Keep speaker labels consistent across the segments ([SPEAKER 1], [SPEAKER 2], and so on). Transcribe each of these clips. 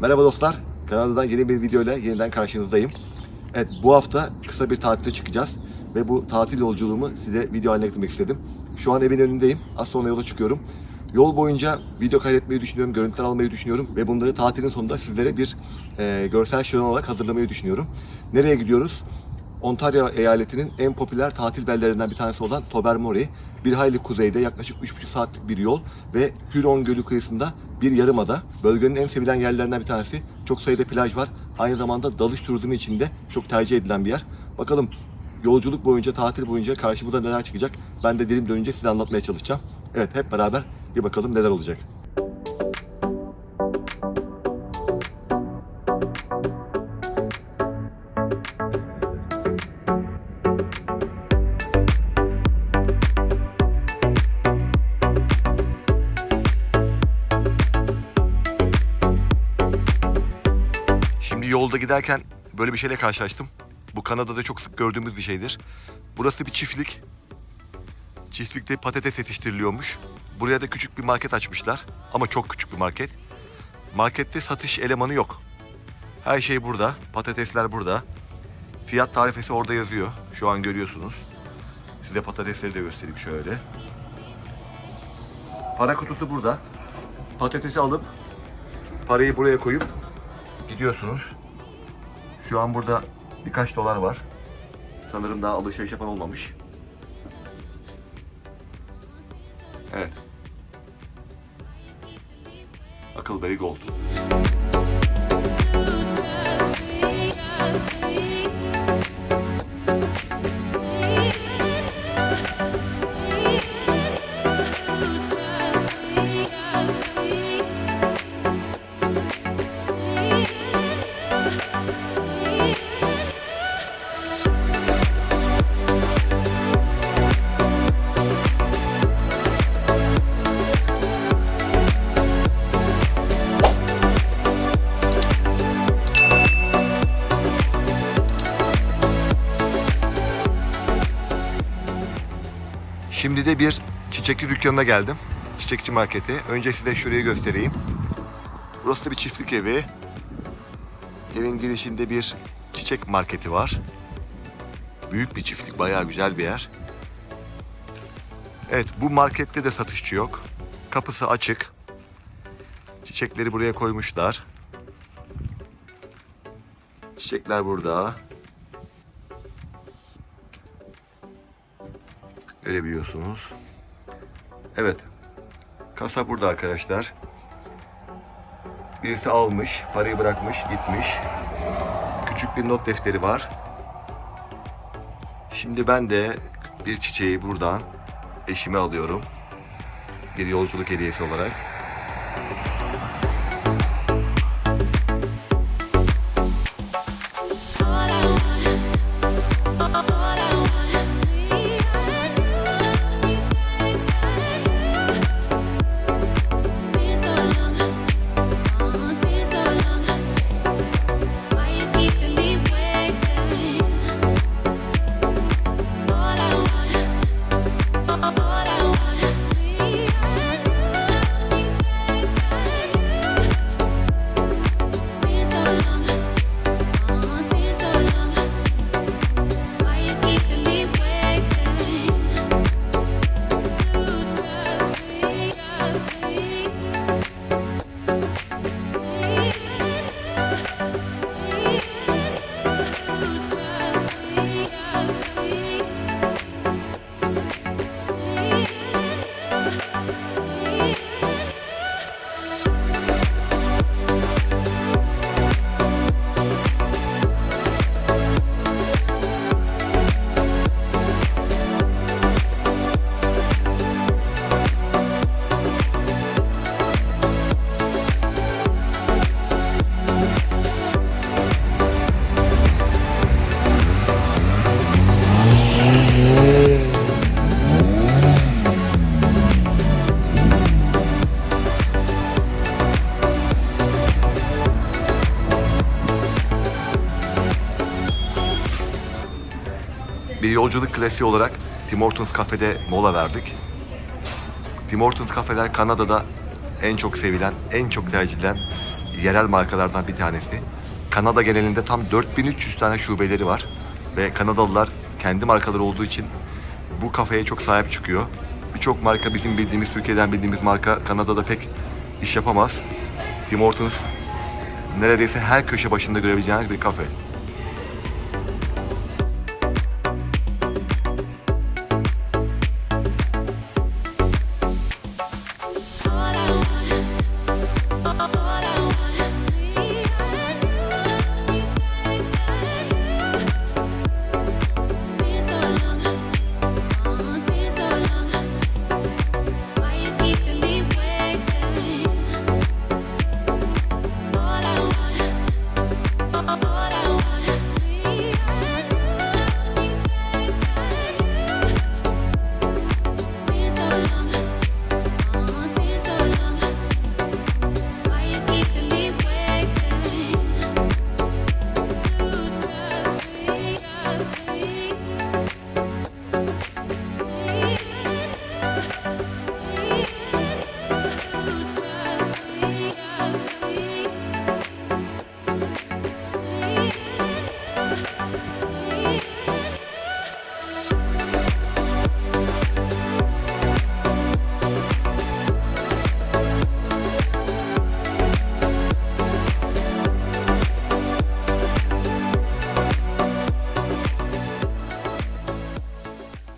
[SPEAKER 1] Merhaba dostlar. Kanalımdan yeni bir video ile yeniden karşınızdayım. Evet bu hafta kısa bir tatile çıkacağız. Ve bu tatil yolculuğumu size video haline getirmek istedim. Şu an evin önündeyim. Az sonra yola çıkıyorum. Yol boyunca video kaydetmeyi düşünüyorum, görüntüler almayı düşünüyorum. Ve bunları tatilin sonunda sizlere bir e, görsel şölen olarak hazırlamayı düşünüyorum. Nereye gidiyoruz? Ontario eyaletinin en popüler tatil beldelerinden bir tanesi olan Tobermory. Bir hayli kuzeyde yaklaşık 3,5 saatlik bir yol ve Huron Gölü kıyısında bir yarımada. Bölgenin en sevilen yerlerinden bir tanesi. Çok sayıda plaj var. Aynı zamanda dalış turizmi için de çok tercih edilen bir yer. Bakalım yolculuk boyunca, tatil boyunca karşımıza neler çıkacak? Ben de dilim dönünce size anlatmaya çalışacağım. Evet hep beraber bir bakalım neler olacak. Giderken böyle bir şeyle karşılaştım. Bu Kanada'da çok sık gördüğümüz bir şeydir. Burası bir çiftlik. Çiftlikte patates yetiştiriliyormuş. Buraya da küçük bir market açmışlar. Ama çok küçük bir market. Markette satış elemanı yok. Her şey burada. Patatesler burada. Fiyat tarifesi orada yazıyor. Şu an görüyorsunuz. Size patatesleri de göstereyim şöyle. Para kutusu burada. Patatesi alıp parayı buraya koyup gidiyorsunuz. Şu an burada birkaç dolar var. Sanırım daha alışveriş yapan olmamış. Evet. Huckleberry Gold. Şimdi de bir çiçekçi dükkanına geldim. Çiçekçi marketi. Önce size şurayı göstereyim. Burası da bir çiftlik evi. Evin girişinde bir çiçek marketi var. Büyük bir çiftlik, bayağı güzel bir yer. Evet, bu markette de satışçı yok. Kapısı açık. Çiçekleri buraya koymuşlar. Çiçekler burada. Görebiliyorsunuz. Evet. Kasa burada arkadaşlar. Birisi almış, parayı bırakmış, gitmiş. Küçük bir not defteri var. Şimdi ben de bir çiçeği buradan eşime alıyorum. Bir yolculuk hediyesi olarak. Yolculuk klasiği olarak Tim Hortons kafede mola verdik. Tim Hortons kafeler Kanada'da en çok sevilen, en çok tercih edilen yerel markalardan bir tanesi. Kanada genelinde tam 4300 tane şubeleri var. Ve Kanadalılar kendi markaları olduğu için bu kafeye çok sahip çıkıyor. Birçok marka bizim bildiğimiz, Türkiye'den bildiğimiz marka Kanada'da pek iş yapamaz. Tim Hortons neredeyse her köşe başında görebileceğiniz bir kafe.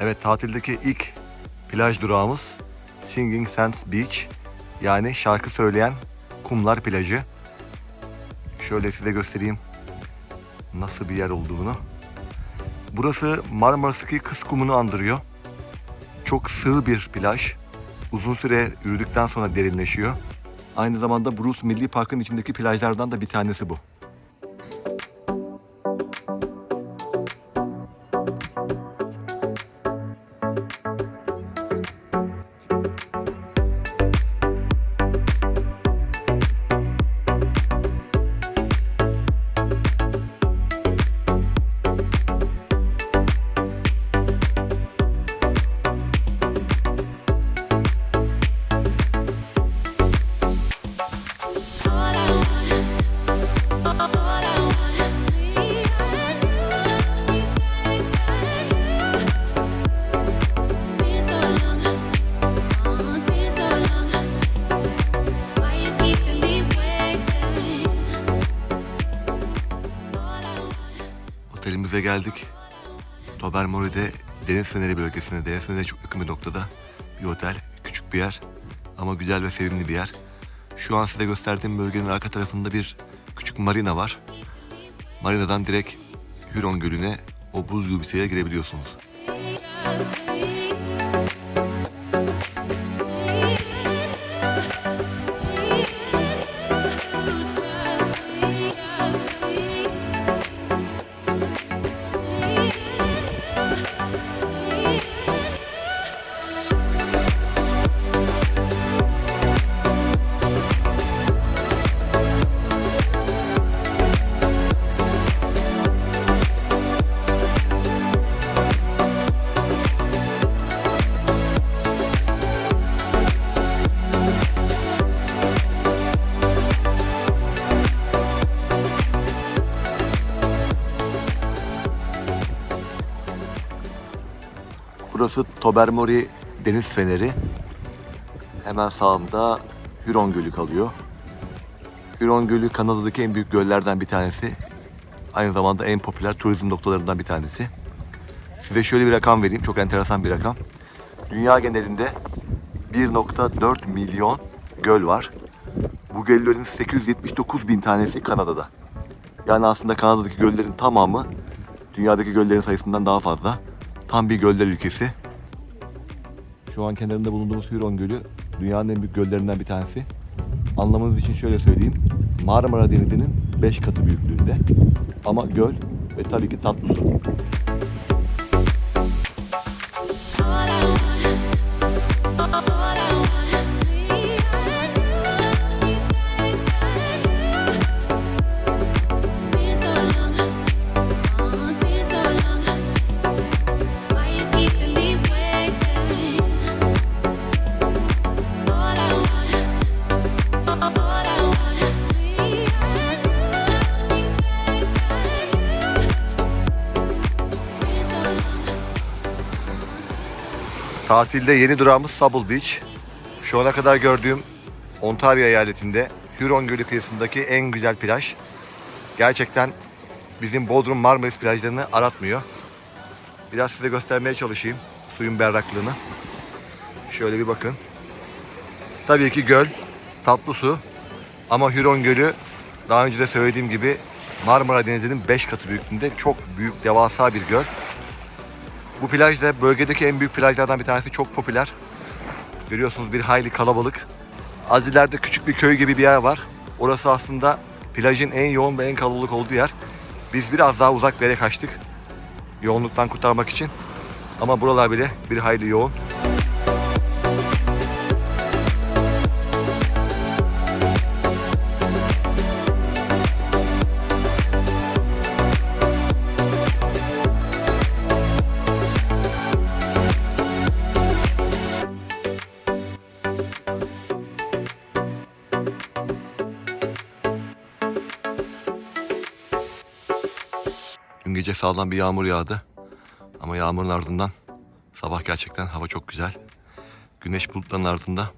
[SPEAKER 1] Evet tatildeki ilk plaj durağımız Singing Sands Beach. Yani şarkı söyleyen kumlar plajı. Şöyle size göstereyim nasıl bir yer olduğunu. Burası Marmaris'teki kız kumunu andırıyor. Çok sığ bir plaj. Uzun süre yürüdükten sonra derinleşiyor. Aynı zamanda Bruce Milli Park'ın içindeki plajlardan da bir tanesi bu. Geldik. Tobermory'de Deniz Feneri bölgesinde, Deniz Feneri çok yakın bir noktada bir otel. Küçük bir yer ama güzel ve sevimli bir yer. Şu an size gösterdiğim bölgenin arka tarafında bir küçük marina var. Marinadan direkt Huron Gölü'ne o buz şeye girebiliyorsunuz. Burası Tobermory Deniz Feneri. Hemen sağımda Huron Gölü kalıyor. Huron Gölü Kanada'daki en büyük göllerden bir tanesi. Aynı zamanda en popüler turizm noktalarından bir tanesi. Size şöyle bir rakam vereyim. Çok enteresan bir rakam. Dünya genelinde 1.4 milyon göl var. Bu göllerin 879 bin tanesi Kanada'da. Yani aslında Kanada'daki göllerin tamamı dünyadaki göllerin sayısından daha fazla. Tam bir göller ülkesi. Şu an kenarında bulunduğumuz Huron Gölü dünyanın en büyük göllerinden bir tanesi. Anlamanız için şöyle söyleyeyim. Marmara Denizi'nin 5 katı büyüklüğünde. Ama göl ve tabii ki tatlı su. Tatilde yeni durağımız Sable Beach. Şu ana kadar gördüğüm Ontario eyaletinde Huron Gölü kıyısındaki en güzel plaj. Gerçekten bizim Bodrum Marmaris plajlarını aratmıyor. Biraz size göstermeye çalışayım suyun berraklığını. Şöyle bir bakın. Tabii ki göl, tatlı su. Ama Huron Gölü daha önce de söylediğim gibi Marmara Denizi'nin 5 katı büyüklüğünde çok büyük, devasa bir göl. Bu plaj da bölgedeki en büyük plajlardan bir tanesi çok popüler. Görüyorsunuz bir hayli kalabalık. Az ileride küçük bir köy gibi bir yer var. Orası aslında plajın en yoğun ve en kalabalık olduğu yer. Biz biraz daha uzak bir yere kaçtık. Yoğunluktan kurtarmak için. Ama buralar bile bir hayli yoğun. Dün gece sağlam bir yağmur yağdı. Ama yağmurun ardından sabah gerçekten hava çok güzel. Güneş bulutların ardında.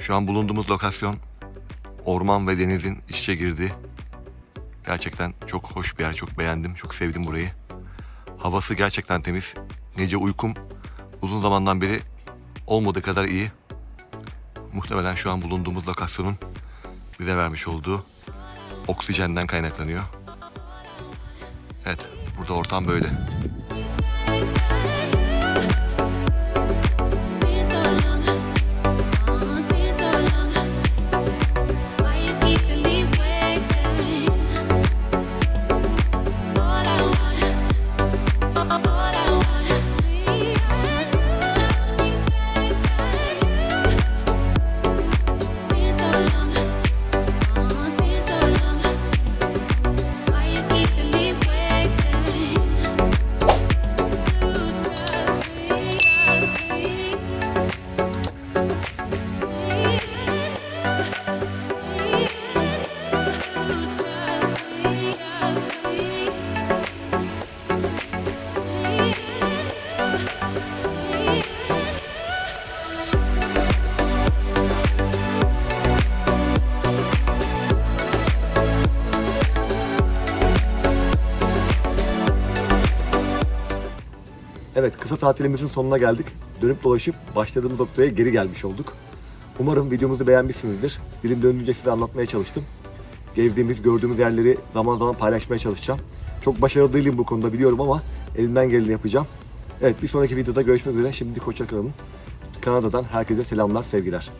[SPEAKER 1] Şu an bulunduğumuz lokasyon orman ve denizin iç içe girdiği. Gerçekten çok hoş bir yer. Çok beğendim. Çok sevdim burayı. Havası gerçekten temiz. Gece uykum uzun zamandan beri olmadığı kadar iyi. Muhtemelen şu an bulunduğumuz lokasyonun bize vermiş olduğu oksijenden kaynaklanıyor. Evet, burada ortam böyle. Tatilimizin sonuna geldik. Dönüp dolaşıp başladığımız noktaya geri gelmiş olduk. Umarım videomuzu beğenmişsinizdir. Dilim döndüğünce size anlatmaya çalıştım. Gezdiğimiz, gördüğümüz yerleri zaman zaman paylaşmaya çalışacağım. Çok başarılı değilim bu konuda biliyorum ama elimden geleni yapacağım. Evet, bir sonraki videoda görüşmek üzere. Şimdilik hoşça kalın. Kanada'dan herkese selamlar, sevgiler.